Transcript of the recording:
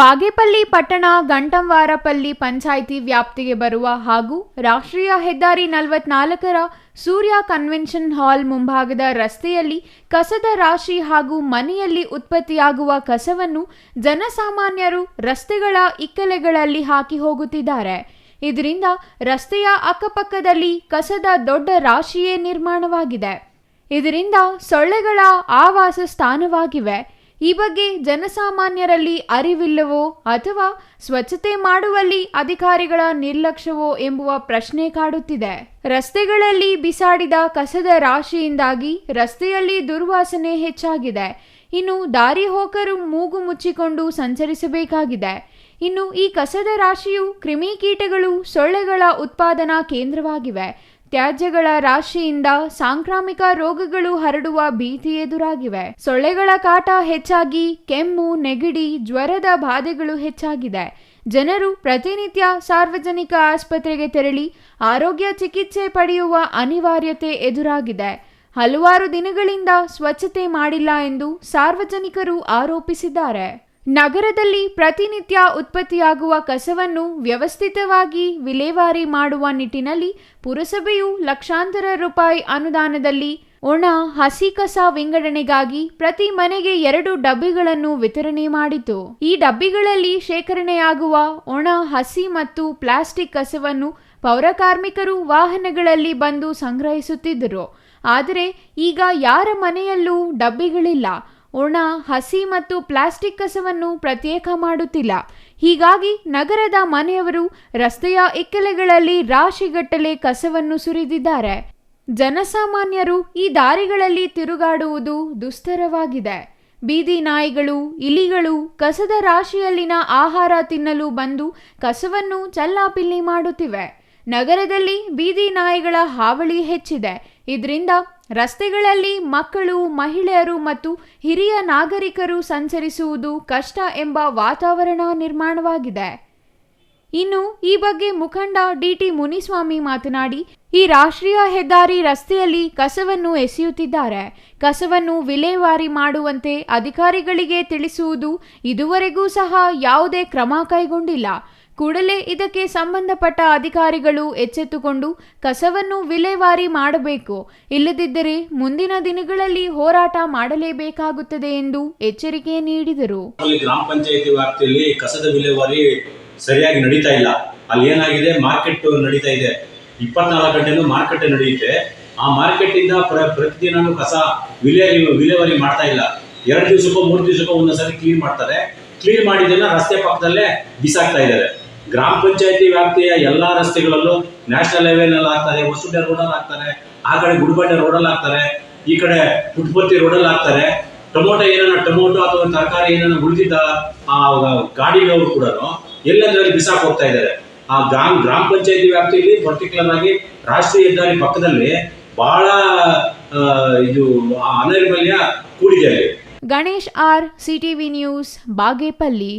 ಬಾಗೇಪಲ್ಲಿ ಪಟ್ಟಣ, ಗಂಟಂವಾರಪಲ್ಲಿ ಪಂಚಾಯಿತಿ ವ್ಯಾಪ್ತಿಗೆ ಬರುವ ಹಾಗೂ ರಾಷ್ಟ್ರೀಯ ಹೆದ್ದಾರಿ ನಲವತ್ನಾಲ್ಕರ ಸೂರ್ಯ ಕನ್ವೆನ್ಷನ್ ಹಾಲ್ ಮುಂಭಾಗದ ರಸ್ತೆಯಲ್ಲಿ ಕಸದ ರಾಶಿ ಹಾಗೂ ಮನೆಯಲ್ಲಿ ಉತ್ಪತ್ತಿಯಾಗುವ ಕಸವನ್ನು ಜನಸಾಮಾನ್ಯರು ರಸ್ತೆಗಳ ಇಕ್ಕಲೆಗಳಲ್ಲಿ ಹಾಕಿ ಹೋಗುತ್ತಿದ್ದಾರೆ. ಇದರಿಂದ ರಸ್ತೆಯ ಅಕ್ಕಪಕ್ಕದಲ್ಲಿ ಕಸದ ದೊಡ್ಡ ರಾಶಿಯೇ ನಿರ್ಮಾಣವಾಗಿದೆ. ಇದರಿಂದ ಸೊಳ್ಳೆಗಳ ಆವಾಸ ಸ್ಥಾನವಾಗಿವೆ. ಈ ಬಗ್ಗೆ ಜನಸಾಮಾನ್ಯರಲ್ಲಿ ಅರಿವಿಲ್ಲವೋ ಅಥವಾ ಸ್ವಚ್ಛತೆ ಮಾಡುವಲ್ಲಿ ಅಧಿಕಾರಿಗಳ ನಿರ್ಲಕ್ಷ್ಯವೋ ಎಂಬುವ ಪ್ರಶ್ನೆ ಕಾಡುತ್ತಿದೆ. ರಸ್ತೆಗಳಲ್ಲಿ ಬಿಸಾಡಿದ ಕಸದ ರಾಶಿಯಿಂದಾಗಿ ರಸ್ತೆಯಲ್ಲಿ ದುರ್ವಾಸನೆ ಹೆಚ್ಚಾಗಿದೆ. ಇನ್ನು ದಾರಿ ಹೋಕರು ಮೂಗು ಮುಚ್ಚಿಕೊಂಡು ಸಂಚರಿಸಬೇಕಾಗಿದೆ. ಇನ್ನು ಈ ಕಸದ ರಾಶಿಯು ಕ್ರಿಮಿಕೀಟಗಳು ಸೊಳ್ಳೆಗಳ ಉತ್ಪಾದನಾ ಕೇಂದ್ರವಾಗಿವೆ. ತ್ಯಾಜ್ಯಗಳ ರಾಶಿಯಿಂದ ಸಾಂಕ್ರಾಮಿಕ ರೋಗಗಳು ಹರಡುವ ಭೀತಿ ಎದುರಾಗಿವೆ. ಸೊಳ್ಳೆಗಳ ಕಾಟ ಹೆಚ್ಚಾಗಿ, ಕೆಮ್ಮು, ನೆಗಡಿ, ಜ್ವರದ ಬಾಧೆಗಳು ಹೆಚ್ಚಾಗಿದೆ. ಜನರು ಪ್ರತಿನಿತ್ಯ ಸಾರ್ವಜನಿಕ ಆಸ್ಪತ್ರೆಗೆ ತೆರಳಿ ಆರೋಗ್ಯ ಚಿಕಿತ್ಸೆ ಪಡೆಯುವ ಅನಿವಾರ್ಯತೆ ಎದುರಾಗಿದೆ. ಹಲವಾರು ದಿನಗಳಿಂದ ಸ್ವಚ್ಛತೆ ಮಾಡಿಲ್ಲ ಎಂದು ಸಾರ್ವಜನಿಕರು ಆರೋಪಿಸಿದ್ದಾರೆ. ನಗರದಲ್ಲಿ ಪ್ರತಿನಿತ್ಯ ಉತ್ಪತ್ತಿಯಾಗುವ ಕಸವನ್ನು ವ್ಯವಸ್ಥಿತವಾಗಿ ವಿಲೇವಾರಿ ಮಾಡುವ ನಿಟ್ಟಿನಲ್ಲಿ ಪುರಸಭೆಯು ಲಕ್ಷಾಂತರ ರೂಪಾಯಿ ಅನುದಾನದಲ್ಲಿ ಒಣ ಹಸಿ ಕಸ ವಿಂಗಡಣೆಗಾಗಿ ಪ್ರತಿ ಮನೆಗೆ ಎರಡು ಡಬ್ಬಿಗಳನ್ನು ವಿತರಣೆ ಮಾಡಿತು. ಈ ಡಬ್ಬಿಗಳಲ್ಲಿ ಶೇಖರಣೆಯಾಗುವ ಒಣ, ಹಸಿ ಮತ್ತು ಪ್ಲಾಸ್ಟಿಕ್ ಕಸವನ್ನು ಪೌರಕಾರ್ಮಿಕರು ವಾಹನಗಳಲ್ಲಿ ಬಂದು ಸಂಗ್ರಹಿಸುತ್ತಿದ್ದರು. ಆದರೆ ಈಗ ಯಾರ ಮನೆಯಲ್ಲೂ ಡಬ್ಬಿಗಳಿಲ್ಲ. ಒಣ, ಹಸಿ ಮತ್ತು ಪ್ಲಾಸ್ಟಿಕ್ ಕಸವನ್ನು ಪ್ರತ್ಯೇಕ ಮಾಡುತ್ತಿಲ್ಲ. ಹೀಗಾಗಿ ನಗರದ ಮನೆಯವರು ರಸ್ತೆಯ ಇಕ್ಕೆಲೆಗಳಲ್ಲಿ ರಾಶಿಗಟ್ಟಲೆ ಕಸವನ್ನು ಸುರಿದಿದ್ದಾರೆ. ಜನಸಾಮಾನ್ಯರು ಈ ದಾರಿಗಳಲ್ಲಿ ತಿರುಗಾಡುವುದು ದುಸ್ತರವಾಗಿದೆ. ಬೀದಿ ನಾಯಿಗಳು, ಇಲಿಗಳು ಕಸದ ರಾಶಿಯಲ್ಲಿನ ಆಹಾರ ತಿನ್ನಲು ಬಂದು ಕಸವನ್ನು ಚಲ್ಲಾಪಿಲ್ಲಿ ಮಾಡುತ್ತಿವೆ. ನಗರದಲ್ಲಿ ಬೀದಿ ನಾಯಿಗಳ ಹಾವಳಿ ಹೆಚ್ಚಿದೆ. ಇದರಿಂದ ರಸ್ತೆಗಳಲ್ಲಿ ಮಕ್ಕಳು, ಮಹಿಳೆಯರು ಮತ್ತು ಹಿರಿಯ ನಾಗರಿಕರು ಸಂಚರಿಸುವುದು ಕಷ್ಟ ಎಂಬ ವಾತಾವರಣ ನಿರ್ಮಾಣವಾಗಿದೆ. ಇನ್ನು ಈ ಬಗ್ಗೆ ಮುಖಂಡ ಡಿಟಿ ಮುನಿಸ್ವಾಮಿ ಮಾತನಾಡಿ, ಈ ರಾಷ್ಟ್ರೀಯ ಹೆದ್ದಾರಿ ರಸ್ತೆಯಲ್ಲಿ ಕಸವನ್ನು ಎಸೆಯುತ್ತಿದ್ದಾರೆ. ಕಸವನ್ನು ವಿಲೇವಾರಿ ಮಾಡುವಂತೆ ಅಧಿಕಾರಿಗಳಿಗೆ ತಿಳಿಸುವುದು ಇದುವರೆಗೂ ಸಹ ಯಾವುದೇ ಕ್ರಮ ಕೈಗೊಂಡಿಲ್ಲ. ಕೂಡಲೇ ಇದಕ್ಕೆ ಸಂಬಂಧಪಟ್ಟ ಅಧಿಕಾರಿಗಳು ಎಚ್ಚೆತ್ತುಕೊಂಡು ಕಸವನ್ನು ವಿಲೇವಾರಿ ಮಾಡಬೇಕು. ಇಲ್ಲದಿದ್ದರೆ ಮುಂದಿನ ದಿನಗಳಲ್ಲಿ ಹೋರಾಟ ಮಾಡಲೇಬೇಕಾಗುತ್ತದೆ ಎಂದು ಎಚ್ಚರಿಕೆ ನೀಡಿದರು. ಗ್ರಾಮ ಪಂಚಾಯತಿ ವ್ಯಾಪ್ತಿಯಲ್ಲಿ ಕಸದ ವಿಲೇವಾರಿ ಸರಿಯಾಗಿ ನಡೀತಾ ಇಲ್ಲ. ಅಲ್ಲಿ ಏನಾಗಿದೆ? ಮಾರ್ಕೆಟ್ ನಡೀತಾ ಇದೆ. ಇಪ್ಪತ್ನಾಲ್ಕು ಗಂಟೆನೂ ಮಾರ್ಕೆಟ್ ನಡೆಯುತ್ತೆ. ಆ ಮಾರ್ಕೆಟ್ ಇಂದ ಪ್ರತಿದಿನ ಕಸ ವಿಲೇ ವಿಲೇವಾರಿ ಮಾಡ್ತಾ ಇಲ್ಲ. ಎರಡು ದಿವಸಕ್ಕೂ, ಮೂರು ದಿವಸಕ್ಕೂ ಒಂದೊಂದ್ಸರಿ ಕ್ಲೀನ್ ಮಾಡ್ತಾರೆ. ಕ್ಲೀನ್ ಮಾಡಿದ್ದನ್ನ ರಸ್ತೆ ಪಕ್ಕದಲ್ಲೇ ಬಿಸಾಕ್ತಾ ಇದ್ದಾರೆ. ಗ್ರಾಮ ಪಂಚಾಯತಿ ವ್ಯಾಪ್ತಿಯ ಎಲ್ಲಾ ರಸ್ತೆಗಳಲ್ಲೂ ನ್ಯಾಷನಲ್ ಹೈವೇನಲ್ಲಿ ಆಗ್ತಾರೆ ಹೊಸೂಟೆ ರೋಡಲ್ಲಿ ಆಗ್ತಾರೆ, ಆ ಕಡೆ ಗುಡಿಬಂಡೆ ರೋಡಲ್ಲಿ ಆಗ್ತಾರೆ, ಈ ಕಡೆ ಪುಟ್ಪರ್ತಿ ರೋಡಲ್ಲಿ ಆಗ್ತಾರೆ. ಟೊಮೊಟೊ ಏನಾರ ಟೊಮೊಟೊ ಅಥವಾ ತರಕಾರಿ ಏನಾರ ಉಳಿದಿದ್ದ ಆ ಗಾಡಿಗಳವರು ಕೂಡ ಎಲ್ಲಂದ್ರಲ್ಲಿ ಬಿಸಾಕ್ ಹೋಗ್ತಾ ಇದ್ದಾರೆ ಆ ಗ್ರಾಮ ಗ್ರಾಮ ಪಂಚಾಯತಿ ವ್ಯಾಪ್ತಿಯಲ್ಲಿ ಪರ್ಟಿಕ್ಯುಲರ್ ಆಗಿ ರಾಷ್ಟ್ರೀಯ ಹೆದ್ದಾರಿ ಪಕ್ಕದಲ್ಲಿ ಬಹಳ ಇದು ಅನೈರ್ಮಲ್ಯ ಕೂಡಿದೆ Ganesh R, CTV news, Bagepalli.